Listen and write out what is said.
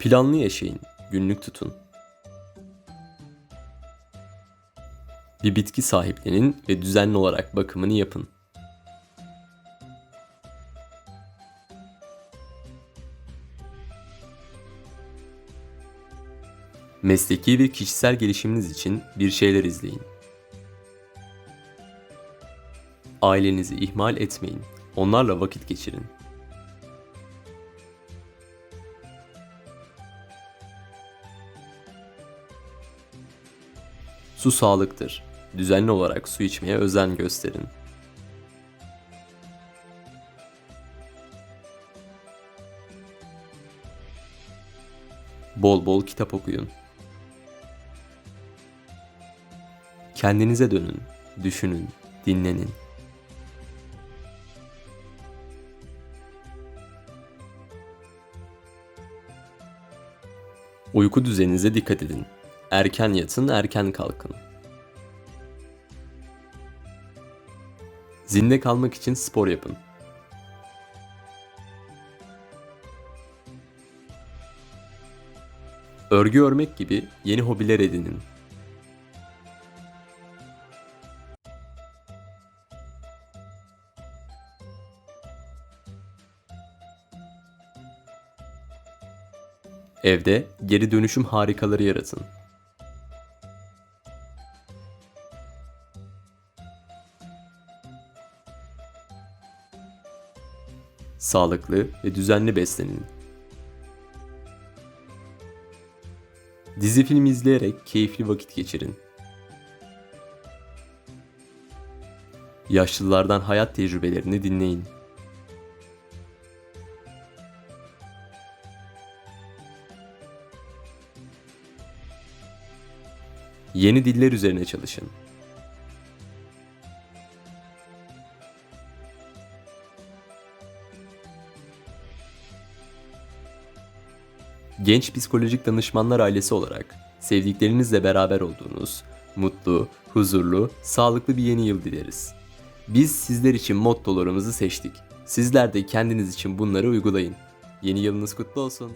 Planlı yaşayın, günlük tutun. Bir bitki sahiplenin ve düzenli olarak bakımını yapın. Mesleki ve kişisel gelişiminiz için bir şeyler izleyin. Ailenizi ihmal etmeyin. Onlarla vakit geçirin. Su sağlıktır. Düzenli olarak su içmeye özen gösterin. Bol bol kitap okuyun. Kendinize dönün, düşünün, dinlenin. Uyku düzeninize dikkat edin. Erken yatın, erken kalkın. Zinde kalmak için spor yapın. Örgü örmek gibi yeni hobiler edinin. Evde geri dönüşüm harikaları yaratın. Sağlıklı ve düzenli beslenin. Dizi film izleyerek keyifli vakit geçirin. Yaşlılardan hayat tecrübelerini dinleyin. Yeni diller üzerine çalışın. Genç psikolojik danışmanlar ailesi olarak sevdiklerinizle beraber olduğunuz mutlu, huzurlu, sağlıklı bir yeni yıl dileriz. Biz sizler için mottolarımızı seçtik. Sizler de kendiniz için bunları uygulayın. Yeni yılınız kutlu olsun.